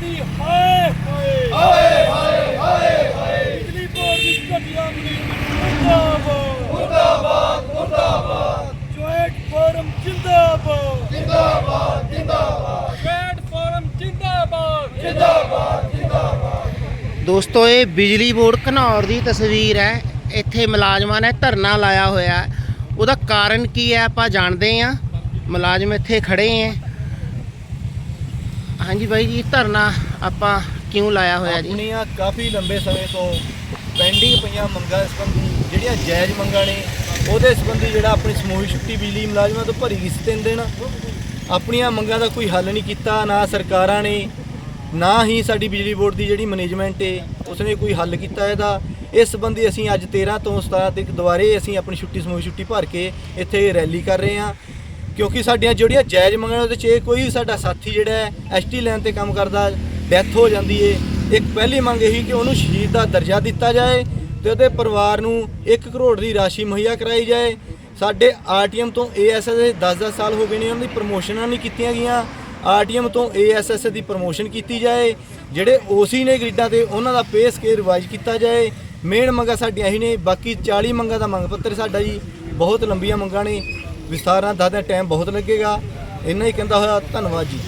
ਦੀ ਹਾਏ ਹਾਏ। ਹਾਏ ਹਾਏ ਹਾਏ ਹਾਏ। ਬਿਜਲੀ ਬੋਰਡ ਦੀ ਘਟੀਆ ਮੁਲਾਜ਼ਮ ਮੁਰਦਾਬਾਦ। ਮੁਰਦਾਬਾਦ ਜੁਆਇੰਟ ਫੋਰਮ ਜਿੰਦਾਬਾਦ। ਜਿੰਦਾਬਾਦ ਜਿੰਦਾਬਾਦ। ਜੁਆਇੰਟ ਫੋਰਮ ਜਿੰਦਾਬਾਦ। ਦੋਸਤੋ ਇਹ ਬਿਜਲੀ ਬੋਰਡ ਘਨੌਰ ਦੀ ਤਸਵੀਰ ਹੈ। ਇੱਥੇ ਮੁਲਾਜ਼ਮਾਂ ਨੇ ਧਰਨਾ ਲਾਇਆ ਹੋਇਆ ਹੈ। ਉਹਦਾ ਕਾਰਨ ਕੀ ਹੈ ਆਪਾਂ ਜਾਣਦੇ ਹਾਂ। ਮੁਲਾਜ਼ਮ ਇੱਥੇ ਖੜੇ ਹੈ। ਹਾਂਜੀ ਬਾਈ ਜੀ, ਧਰਨਾ ਆਪਾਂ ਕਿਉਂ ਲਾਇਆ ਹੋਇਆ ਜੀ? ਆਪਣੀਆਂ ਕਾਫੀ ਲੰਬੇ ਸਮੇਂ ਤੋਂ ਪੈਂਡਿੰਗ ਪਈਆਂ ਮੰਗਾਂ ਸੰਬੰਧੀ, ਜਿਹੜੀਆਂ ਜਾਇਜ਼ ਮੰਗਾਂ ਨੇ, ਉਹਦੇ ਸੰਬੰਧੀ ਜਿਹੜਾ ਆਪਣੀ ਸਮੂਹਿਕ ਛੁੱਟੀ ਬਿਜਲੀ ਮੁਲਾਜ਼ਮਾਂ ਤੋਂ ਭਰੀ ਗਈ ਸੀ ਤਿੰਨ ਦਿਨ। ਆਪਣੀਆਂ ਮੰਗਾਂ ਦਾ ਕੋਈ ਹੱਲ ਨਹੀਂ ਕੀਤਾ, ਨਾ ਸਰਕਾਰਾਂ ਨੇ, ਨਾ ਹੀ ਸਾਡੀ ਬਿਜਲੀ ਬੋਰਡ ਦੀ ਜਿਹੜੀ ਮੈਨੇਜਮੈਂਟ ਏ, ਉਸਨੇ ਕੋਈ ਹੱਲ ਕੀਤਾ ਇਹਦਾ। ਇਸ ਸੰਬੰਧੀ ਅਸੀਂ ਅੱਜ 13 ਤੋਂ 17 ਤੱਕ ਦੁਬਾਰੇ ਅਸੀਂ ਆਪਣੀ ਛੁੱਟੀ ਸਮੂਹਿਕ ਛੁੱਟੀ ਭਰ ਕੇ ਇੱਥੇ ਰੈਲੀ ਕਰ ਰਹੇ ਹਾਂ। ਕਿਉਂਕਿ ਸਾਡੀਆਂ ਜਿਹੜੀਆਂ ਜਾਇਜ਼ ਮੰਗਾਂ ਉਹਦੇ 'ਚ ਇਹ ਕੋਈ ਸਾਡਾ ਸਾਥੀ ਜਿਹੜਾ ਹੈ, ਐਸਟੀ ਲਾਈਨ ਤੇ ਕੰਮ ਕਰਦਾ ਡੈਥ ਹੋ ਜਾਂਦੀ ਏ। ਇੱਕ ਪਹਿਲੀ ਮੰਗ ਇਹੀ ਕਿ ਉਹਨੂੰ ਸ਼ਹੀਦ ਦਾ ਦਰਜਾ ਦਿੱਤਾ ਜਾਏ ਤੇ ਉਹਦੇ ਪਰਿਵਾਰ ਨੂੰ 1 ਕਰੋੜ ਦੀ ਰਾਸ਼ੀ ਮੁਹੱਈਆ ਕਰਾਈ ਜਾਏ। ਸਾਡੇ ਆਰਟੀਐਮ ਤੋਂ ਏਐਸਐਸ ਦੇ 10-10 ਸਾਲ ਹੋ ਗਏ ਨੇ, ਉਹਨਾਂ ਦੀ ਪ੍ਰਮੋਸ਼ਨਾਂ ਨਹੀਂ ਕੀਤੀਆਂ ਗਈਆਂ। ਆਰਟੀਐਮ ਤੋਂ ਏਐਸਐਸ ਦੀ ਪ੍ਰਮੋਸ਼ਨ ਕੀਤੀ ਜਾਏ, ਜਿਹੜੇ ਓਸੀ ਨੇ ਗ੍ਰਿਡਾਂ ਤੇ, ਉਹਨਾਂ ਦਾ ਪੇ ਸਕੇਲ ਰਿਵਾਈਜ਼ ਕੀਤਾ ਜਾਏ। ਮੇਨ ਮੰਗਾਂ ਸਾਡੀਆਂ ਇਹੀ ਨੇ, ਬਾਕੀ 40 ਮੰਗਾਂ ਦਾ ਮੰਗ ਪੱਤਰ ਸਾਡਾ ਜੀ, ਬਹੁਤ ਲੰਬੀਆਂ ਮੰਗਾਂ ਨੇ। ਵਿਸਤਾਰਾਂ ਦੱਸਦਿਆਂ ਟਾਈਮ ਬਹੁਤ ਲੱਗੇਗਾ। ਇੰਨਾ ਹੀ ਕਹਿੰਦਾ ਹੋਇਆ, ਧੰਨਵਾਦ ਜੀ।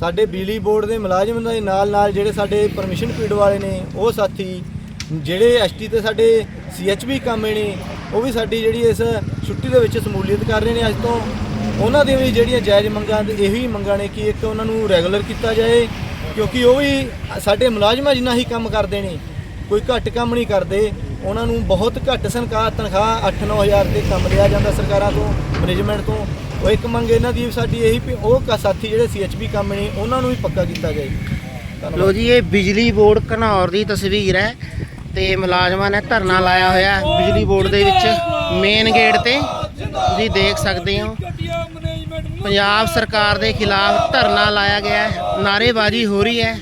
ਸਾਡੇ ਬਿਜਲੀ ਬੋਰਡ ਦੇ ਮੁਲਾਜ਼ਮ ਦੇ ਨਾਲ ਨਾਲ ਜਿਹੜੇ ਸਾਡੇ ਪਰਮਿਸ਼ਨ ਪੀੜ ਵਾਲੇ ਨੇ, ਉਹ ਸਾਥੀ, ਜਿਹੜੇ ਐਸਟੀ ਤੇ ਸਾਡੇ ਸੀਐਚਬੀ ਕਾਮੇ ਨੇ, ਉਹ ਵੀ ਸਾਡੀ ਜਿਹੜੀ ਇਸ ਛੁੱਟੀ ਦੇ ਵਿੱਚ ਸਮੂਲੀਅਤ ਕਰ ਰਹੇ ਨੇ ਅੱਜ ਤੋਂ। ਉਹਨਾਂ ਦੀਆਂ ਵੀ ਜਿਹੜੀਆਂ ਜਾਇਜ਼ ਮੰਗਾਂ ਤੇ ਇਹੀ ਮੰਗਾਂ ਨੇ ਕਿ ਇੱਕ ਉਹਨਾਂ ਨੂੰ ਰੈਗੂਲਰ ਕੀਤਾ ਜਾਏ, ਕਿਉਂਕਿ ਉਹ ਵੀ ਸਾਡੇ ਮੁਲਾਜ਼ਮਾਂ ਜਿੰਨਾ ਹੀ ਕੰਮ ਕਰਦੇ ਨੇ, ਕੋਈ ਘੱਟ ਕੰਮ ਨਹੀਂ ਕਰਦੇ। ਉਹਨਾਂ ਨੂੰ ਬਹੁਤ ਘੱਟ ਸੰਕਾ ਤਨਖਾਹ 8-9000 ਤੇ ਕੰਮ ਲਿਆ ਜਾਂਦਾ ਸਰਕਾਰਾਂ ਤੋਂ ਮੈਨੇਜਮੈਂਟ ਤੋਂ। ਉਹ ਇੱਕ ਮੰਗ ਇਹਨਾਂ ਦੀ ਵੀ ਸਾਡੀ ਇਹੀ ਵੀ ਉਹ ਕ- ਸਾਥੀ ਜਿਹੜੇ ਸੀਐਚਬੀ ਕੰਮ ਨੇ, ਉਹਨਾਂ ਨੂੰ ਵੀ ਪੱਕਾ ਕੀਤਾ ਜਾਏ ਲੋ ਜੀ, ਇਹ ਬਿਜਲੀ ਬੋਰਡ ਘਨੌਰ ਦੀ ਤਸਵੀਰ ਹੈ ਤੇ ਮੁਲਾਜ਼ਮਾਂ ਨੇ ਧਰਨਾ ਲਾਇਆ ਹੋਇਆ ਬਿਜਲੀ ਬੋਰਡ ਦੇ ਵਿੱਚ ਮੇਨ ਗੇਟ ਤੇ। ਤੁਸੀਂ ਦੇਖ ਸਕਦੇ ਹੋ, ਪੰਜਾਬ ਸਰਕਾਰ ਦੇ ਖਿਲਾਫ ਧਰਨਾ ਲਾਇਆ ਗਿਆ ਹੈ ਨਾਰੇਬਾਜ਼ੀ ਹੋ ਰਹੀ ਹੈ।